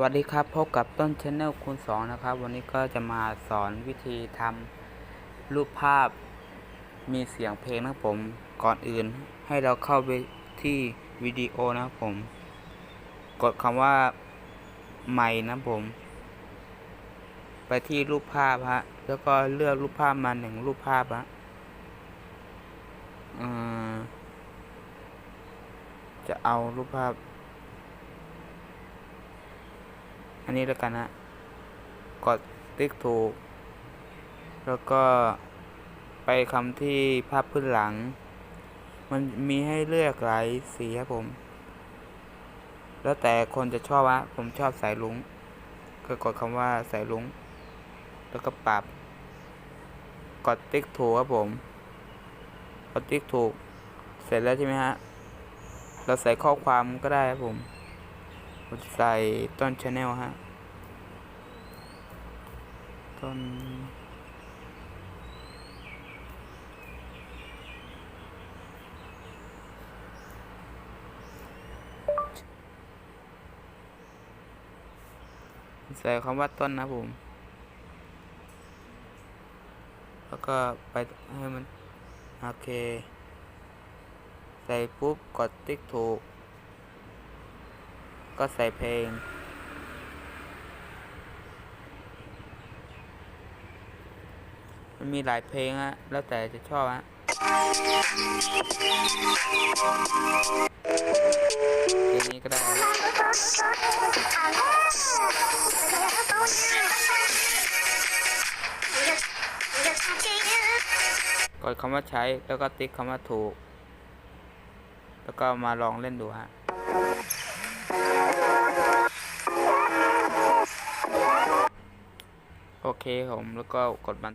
วัสดีครับ พบกับต้นชแนลคูณสองนะครับ วันนี้ก็จะมาสอนวิธีทำรูปภาพมีเสียงเพลงนะผมก่อนอื่น ให้เราเข้าไปที่วิดีโอนะผม กดคำว่าใหม่นะผม ไปที่รูปภาพฮะแล้วก็เลือกรูปภาพมาหนึ่งรูปภาพฮะจะเอารูปภาพ อันนี้แล้วกันนะกดติ๊กถูก แล้วก็ไปคำที่ภาพพื้นหลัง มันมีให้เลือกหลายสีครับผม แล้วแต่คนจะชอบวะผมชอบสายลุงก็กดคำว่าสายลุงแล้วก็ปรับ กดติ๊กถูกครับผม กดติ๊กถูก เสร็จแล้วใช่ไหมฮะ เราใส่ข้อความก็ได้ครับผม ใส่ต้นชาแนลฮะ ต้น ใส่คำว่าต้นนะผม แล้วก็ไปให้มัน โอเค ใส่ปุ๊บ กดติ๊กถูก ก็ใส่เพลง มันมีหลายเพลงฮะ แล้วแต่จะชอบฮะเพลงนี้ก็ได้กดคำว่าใช้แล้วก็ติ๊กคำว่าถูก แล้วก็มาลองเล่นดูฮะ เคผมแล้วก็กดบัน